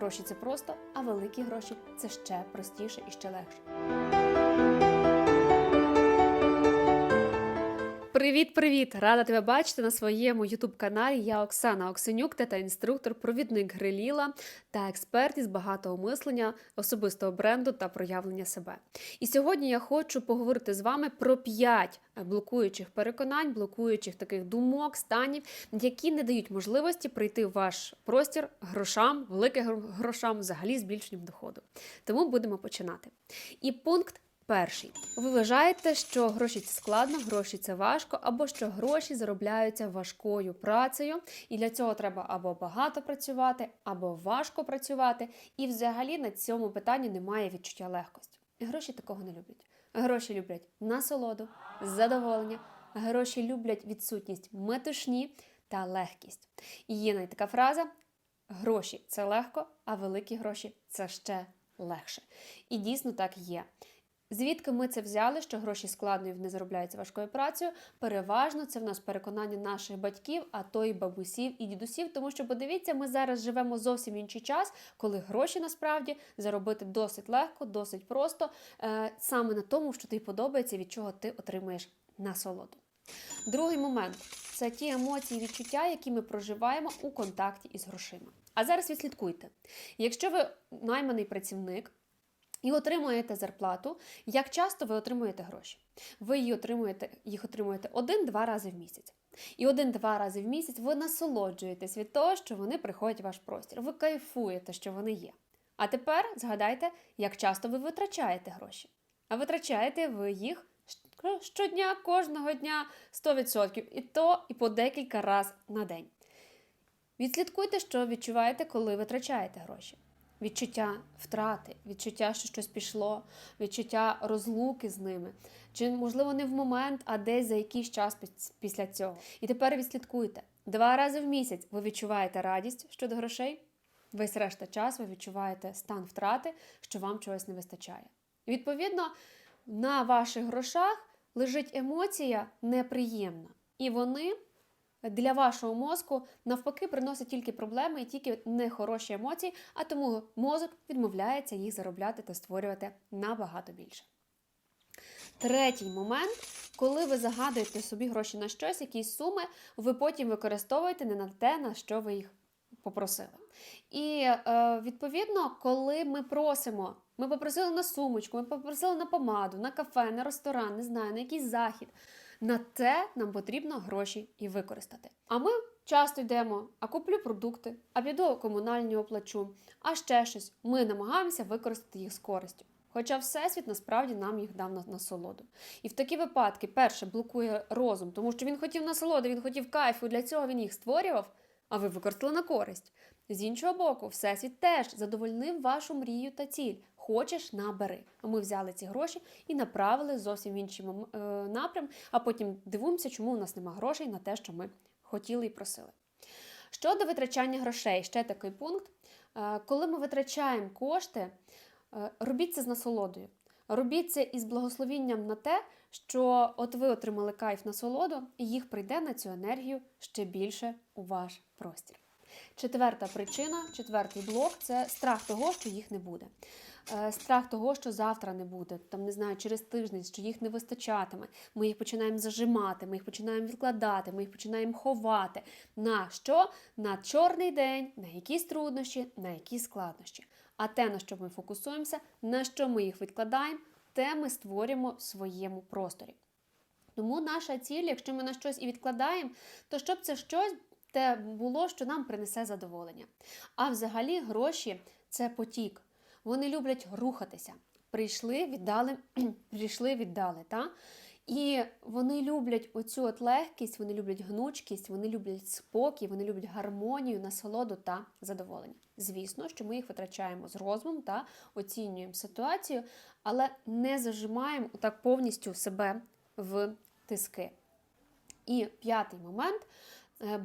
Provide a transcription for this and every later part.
Гроші це просто, а великі гроші це ще простіше і ще легше. Привіт, привіт! Рада тебе бачити на своєму youtube каналі. Я Оксана Оксенюк, тета інструктор, провідник гриліла та експерт із багатого мислення, особистого бренду та проявлення себе. І сьогодні я хочу поговорити з вами про 5 блокуючих переконань, блокуючих таких думок, станів, які не дають можливості прийти в ваш простір грошам, великим грошам, взагалі збільшенням доходу. Тому будемо починати. І пункт. Перший, ви вважаєте, що гроші це складно, гроші це важко, або що гроші заробляються важкою працею, і для цього треба або багато працювати, або важко працювати. І взагалі на цьому питанні немає відчуття легкості. Гроші такого не люблять. Гроші люблять насолоду, задоволення, гроші люблять відсутність метушні та легкість. І є навіть така фраза: гроші це легко, а великі гроші це ще легше. І дійсно так є. Звідки ми це взяли, що гроші складно і не заробляються важкою працею? Переважно це в нас переконання наших батьків, а то і бабусів і дідусів. Тому що, подивіться, ми зараз живемо зовсім інший час, коли гроші насправді заробити досить легко, досить просто, е, саме на тому, що тобі подобається, від чого ти отримуєш насолоду. Другий момент це ті емоції, відчуття, які ми проживаємо у контакті із грошима. А зараз відслідкуйте, якщо ви найманий працівник і отримуєте зарплату, як часто ви отримуєте гроші? Ви їх отримуєте, їх отримуєте один-два рази в місяць. І один-два рази в місяць ви насолоджуєтесь від того, що вони приходять в ваш простір. Ви кайфуєте, що вони є. А тепер згадайте, як часто ви витрачаєте гроші. А витрачаєте ви їх щодня, кожного дня 100%. І то і по декілька разів на день. Відслідкуйте, що відчуваєте, коли витрачаєте гроші відчуття втрати, відчуття, що щось пішло, відчуття розлуки з ними. Чи, можливо, не в момент, а десь за якийсь час після цього. І тепер відслідкуйте: два рази в місяць ви відчуваєте радість щодо грошей, весь решта час ви відчуваєте стан втрати, що вам чогось не вистачає. І, відповідно, на ваших грошах лежить емоція неприємна. І вони для вашого мозку навпаки приносить тільки проблеми і тільки нехороші емоції, а тому мозок відмовляється їх заробляти та створювати набагато більше. Третій момент, коли ви загадуєте собі гроші на щось, якісь суми, ви потім використовуєте не на те, на що ви їх попросили. І е, відповідно, коли ми просимо, ми попросили на сумочку, ми попросили на помаду, на кафе, на ресторан, не знаю, на якийсь захід. На те нам потрібно гроші і використати. А ми часто йдемо, а куплю продукти, а піду комунальні оплачу, а ще щось. Ми намагаємося використати їх з користю. Хоча Всесвіт насправді нам їх дав на насолоду. І в такі випадки, перше, блокує розум, тому що він хотів насолоди, він хотів кайфу, для цього він їх створював, а ви використали на користь. З іншого боку, Всесвіт теж задовольнив вашу мрію та ціль. Хочеш, набери. Ми взяли ці гроші і направили зовсім в інший е, напрям, а потім дивуємося, чому у нас нема грошей на те, що ми хотіли і просили. Щодо витрачання грошей, ще такий пункт. Е, коли ми витрачаємо кошти, е, робіть це з насолодою. Робіть це із благословінням на те, що от ви отримали кайф насолоду, і їх прийде на цю енергію ще більше у ваш простір. Четверта причина, четвертий блок це страх того, що їх не буде. Е, страх того, що завтра не буде, там не знаю, через тиждень, що їх не вистачатиме. Ми їх починаємо зажимати, ми їх починаємо відкладати, ми їх починаємо ховати. На що? На чорний день, на якісь труднощі, на якісь складнощі. А те, на що ми фокусуємося, на що ми їх відкладаємо, те ми створюємо в своєму просторі. Тому наша ціль, якщо ми на щось і відкладаємо, то щоб це щось те було, що нам принесе задоволення. А взагалі гроші це потік. Вони люблять рухатися. Прийшли, віддали, прийшли, віддали. Та? І вони люблять оцю от легкість, вони люблять гнучкість, вони люблять спокій, вони люблять гармонію, насолоду та задоволення. Звісно, що ми їх витрачаємо з розумом та оцінюємо ситуацію, але не зажимаємо так повністю себе в тиски. І п'ятий момент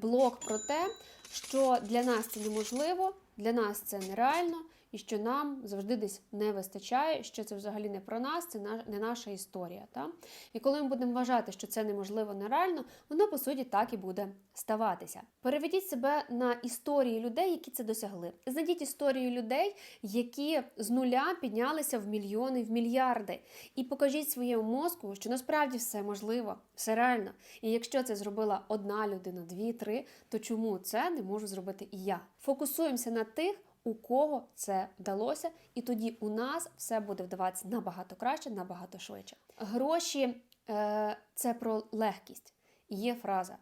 блок про те, що для нас це неможливо, для нас це нереально, і що нам завжди десь не вистачає, що це взагалі не про нас, це не наша історія. Та? І коли ми будемо вважати, що це неможливо, нереально, воно по суті так і буде ставатися. Переведіть себе на історії людей, які це досягли. Знайдіть історії людей, які з нуля піднялися в мільйони, в мільярди. І покажіть своєму мозку, що насправді все можливо, все реально. І якщо це зробила одна людина, дві, три, то чому це не можу зробити і я? Фокусуємося на тих, у кого це вдалося, і тоді у нас все буде вдаватися набагато краще, набагато швидше. Гроші е, це про легкість. Є фраза.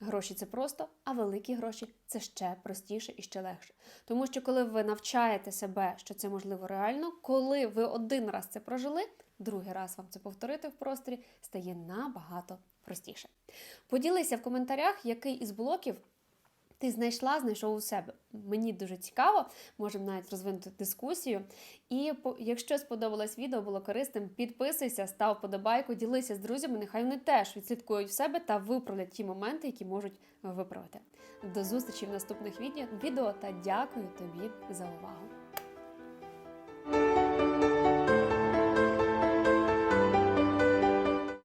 Гроші це просто, а великі гроші це ще простіше і ще легше. Тому що коли ви навчаєте себе, що це можливо реально, коли ви один раз це прожили, другий раз вам це повторити в просторі стає набагато простіше. Поділися в коментарях, який із блоків ти знайшла, знайшов у себе. Мені дуже цікаво, можемо навіть розвинути дискусію. І якщо сподобалось відео, було корисним, підписуйся, став подобайку, ділися з друзями. Нехай вони теж відслідкують в себе та виправлять ті моменти, які можуть виправити. До зустрічі в наступних відео, та дякую тобі за увагу.